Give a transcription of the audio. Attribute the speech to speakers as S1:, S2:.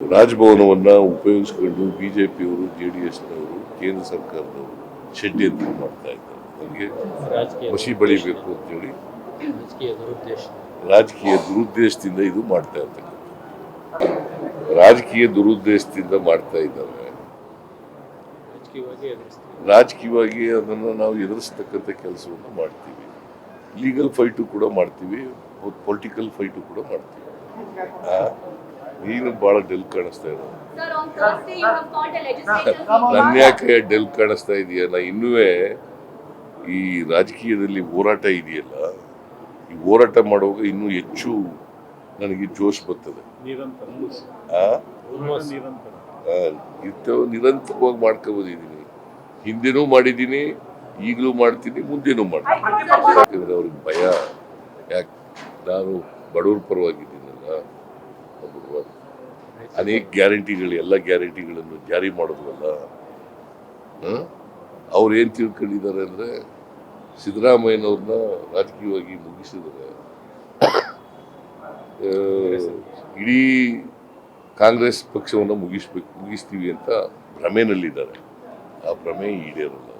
S1: ರಾಜಭವನವನ್ನ ಉಪಯೋಗಿಸ್ಕೊಂಡು B J D ಎಸ್ನವರು ಕೇಂದ್ರ ಸರ್ಕಾರದವರು ಷಡ್ಯಂತ್ರ ಮಾಡ್ತಾ ಇದ್ದಾರೆ. ನನಗೆ
S2: ರಾಜಕೀಯ
S1: ಮಸಿ ಬಳಿಬೇಕು ಅಂತೇಳಿ
S2: ರಾಜಕೀಯ
S1: ರಾಜಕೀಯ ದುರುದ್ದೇಶದಿಂದ ಇದು ಮಾಡ್ತಾ ಇರ್ತಕ್ಕಂಥ ರಾಜಕೀಯ ದುರುದ್ದೇಶದಿಂದ ಮಾಡ್ತಾ ಇದ್ದಾರೆ.
S2: ರಾಜಕೀಯವಾಗಿ
S1: ಅದನ್ನು ನಾವು ಎದುರಿಸ್ತಕ್ಕಂಥ ಕೆಲಸವನ್ನು ಮಾಡ್ತೀವಿ. ಲೀಗಲ್ ಫೈಟು ಕೂಡ ಮಾಡ್ತೀವಿ ಪೊಲಿಟಿಕಲ್ ಫೈಟು ಕೂಡ ಮಾಡ್ತೀವಿ. ನೀನು ಬಹಳ ಡೆಲ್ ಕಾಣಿಸ್ತಾ ಇದೆ. ನನ್ನ ಯಾಕೆ ಡೆಲ್ ಕಾಣಿಸ್ತಾ ಇದೆಯಲ್ಲ ನಾ ಇನ್ನೂ ಈ ರಾಜಕೀಯದಲ್ಲಿ ಹೋರಾಟ ಇದೆಯಲ್ಲ ಈ ಹೋರಾಟ ಮಾಡುವಾಗ ಇನ್ನೂ ಹೆಚ್ಚು ನನಗೆ ಜೋಶ್ ಬರ್ತದೆ. ನಿರಂತರವಾಗಿ ಮಾಡ್ಕೊಬೋದಿದ್ದೀನಿ. ಹಿಂದೆನೂ ಮಾಡಿದ್ದೀನಿ ಈಗಲೂ ಮಾಡ್ತೀನಿ ಮುಂದೆನೂ ಮಾಡ್ತೀನಿ. ಯಾಕಂದ್ರೆ ಅವ್ರಿಗೆ ಭಯ. ಯಾಕೆ ನಾನು ಬಡವ್ರ ಪರವಾಗಿದ್ದೀನಲ್ಲ ಒಬ್ಬರು ಅನೇಕ ಗ್ಯಾರಂಟಿಗಳು, ಎಲ್ಲ ಗ್ಯಾರಂಟಿಗಳನ್ನು ಜಾರಿ ಮಾಡಿದ್ವಲ್ಲ ಅವ್ರು ಏನು ತಿಳ್ಕೊಂಡಿದ್ದಾರೆ ಅಂದರೆ ಸಿದ್ದರಾಮಯ್ಯನವ್ರನ್ನ ರಾಜಕೀಯವಾಗಿ ಮುಗಿಸಿದರೆ ಇಡೀ ಕಾಂಗ್ರೆಸ್ ಪಕ್ಷವನ್ನು ಮುಗಿಸ್ಬೇಕು, ಮುಗಿಸ್ತೀವಿ ಅಂತ ಭ್ರಮೆನಲ್ಲಿದ್ದಾರೆ. ಆ ಭ್ರಮೆ ಈಡೇರಲ್ಲ.